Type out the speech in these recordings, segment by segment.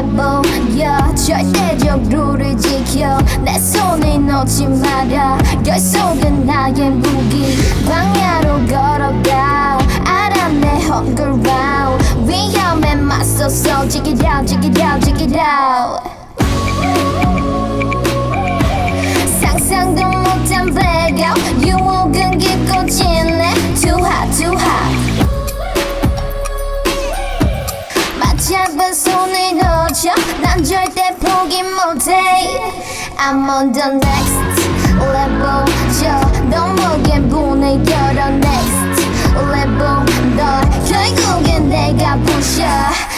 해보여 절대적 룰을 지켜. 내 손을 놓지 마라. 결속은 나의 무기. 광야로 걸어가. 알아 내 hunger round. 위험에 맞서서 지키랴 지키랴 지키랴 day I'm on the next level 저 너에게 보내 결혼 next level 널 결국엔 내가 부셔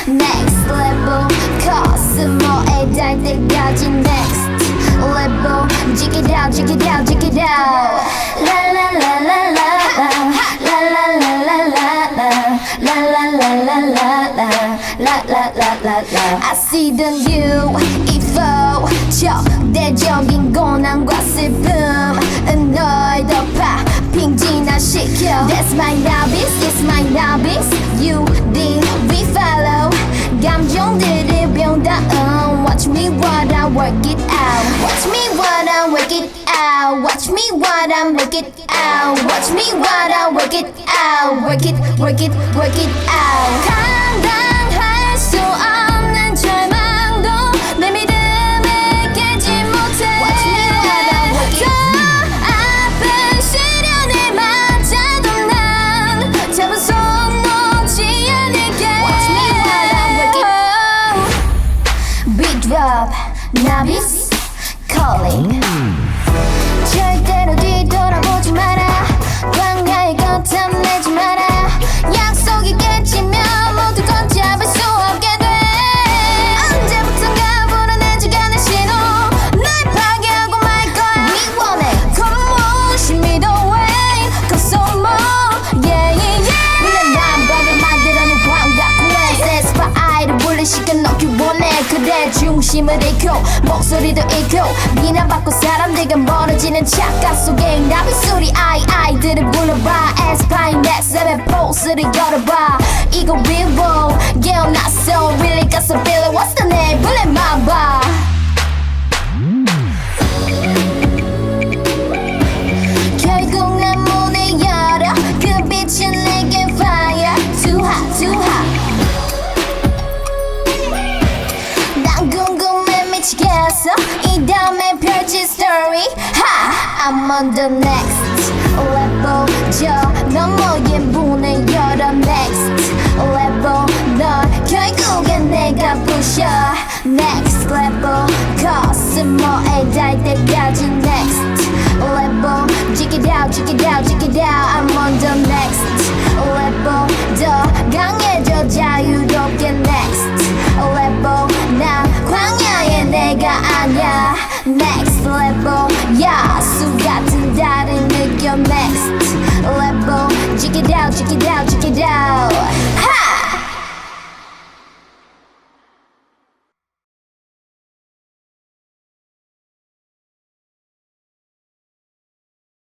next level 코스모에 닿을 때까지 next level Check it out, check it out, check it out La la la la la La la la la la La la la la la La la la la la I see the new ifo 적대적인 고난과 슬픔은 널 덮아 빙진화시켜 That's my novice, it's my novice You did we follow 감정들을 병다음 Watch me what I work it out Watch me what I work it out Watch me what I work it out Watch me what I work it out Work it, work it, work it out Nabis calling. 그대 중심을 잃고 목소리도 잃고 비난받고 사람들과 멀어지는 착각 속에 나비 소리. 아이 아이들을 불러봐. 에스파인 넷셀의 포스를 열어봐. 이거 real world yeah I'm not so really got some feeling. What's the name? 불러 마봐 미치겠어 이 다음에 펼칠 story 하 I'm on the next level 저 너머의 문을 열어 next level 널 결국엔 내가 부셔 next level 코스모에 닿을 때까지 next level check it out check it out check it out I'm on the next level 더 강해져 자유 next level. Yeah, so got to that and make your next level. Check it out, check it out, check it out.